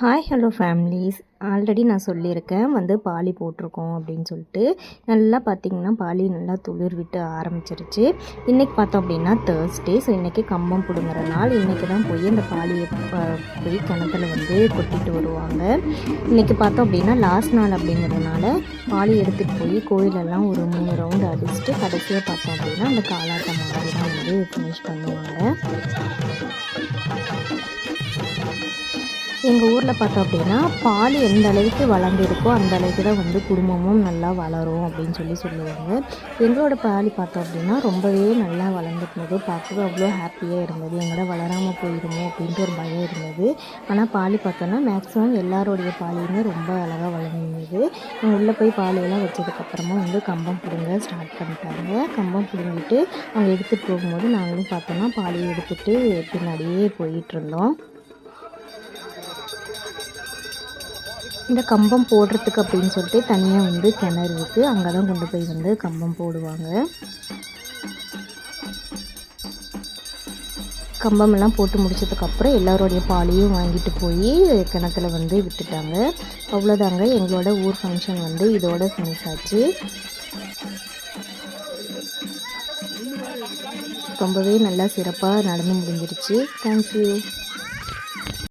Hi hello families already நான் சொல்லியிருக்கேன் வந்து பாலி போட்டிருக்கோம் அப்படின்னு சொல்லிட்டு. நல்லா பார்த்திங்கன்னா பாலி நல்லா துளிர் விட்டு ஆரம்பிச்சிருச்சு. இன்றைக்கி பார்த்தோம் அப்படின்னா தேர்ஸ்டே ஸோ இன்றைக்கி கம்பம் பிடுங்குற நாள். இன்றைக்கி தான் போய் அந்த பாலியை போய் கிணத்துல வந்து கொட்டிட்டு வருவாங்க. இன்றைக்கி பார்த்தோம் அப்படின்னா லாஸ்ட் நாள் அப்படிங்கிறதுனால பாலி எடுத்துகிட்டு போய் கோயிலெல்லாம் ஒரு மூணு ரவுண்டு அடிச்சுட்டு கடைசியாக பார்த்தோம் அப்படின்னா அந்த காலாட்டம் மாதிரி தான் வந்து ஃபினிஷ் பண்ணுவாங்க. எங்கள் ஊரில் பார்த்தோம் அப்படின்னா பால் எந்த அளவுக்கு வளர்ந்துருக்கோ அந்த அளவுக்கு தான் வந்து குடும்பமும் நல்லா வளரும் அப்படின்னு சொல்லி சொல்லுவாங்க. எங்களோட பாலி பார்த்தோம் அப்படின்னா ரொம்பவே நல்லா வளர்ந்துருந்தது. பார்க்கவே அவ்வளோ ஹாப்பியாக இருந்தது. எங்களோட வளராமல் போயிடுமோ அப்படின்ட்டு ஒரு பயம் இருந்தது. ஆனால் பாலி பார்த்தோன்னா மேக்ஸிமம் எல்லாரோடைய பாலையுமே ரொம்ப அழகாக வளர்ந்துருந்தது உள்ளே போய் பாலையெல்லாம் வச்சதுக்கப்புறமா வந்து கம்பம் பிடுங்க ஸ்டார்ட் பண்ணிட்டாங்க. கம்பம் பிடுங்கிட்டு அவங்க எடுத்துகிட்டு போகும்போது நாங்களும் பார்த்தோன்னா பாலியை எடுத்துகிட்டு பின்னாடியே போயிட்டுருந்தோம் இந்த கம்பம் போடுறதுக்கு அப்படின்னு சொல்லிட்டு தனியாக வந்து கிணறு இருக்குது அங்கே தான் கொண்டு போய் வந்து கம்பம் போடுவாங்க. கம்பமெல்லாம் போட்டு முடிச்சதுக்கப்புறம் எல்லாரோடைய பாலையும் வாங்கிட்டு போய் கிணத்துல வந்து விட்டுட்டாங்க. அவ்வளோதாங்க எங்களோட ஊர் ஃபங்க்ஷன் வந்து இதோட ஃபினிஷ் ஆச்சு. ரொம்பவே நல்லா சிறப்பாக நடந்து முடிஞ்சிருச்சு. தேங்க்யூ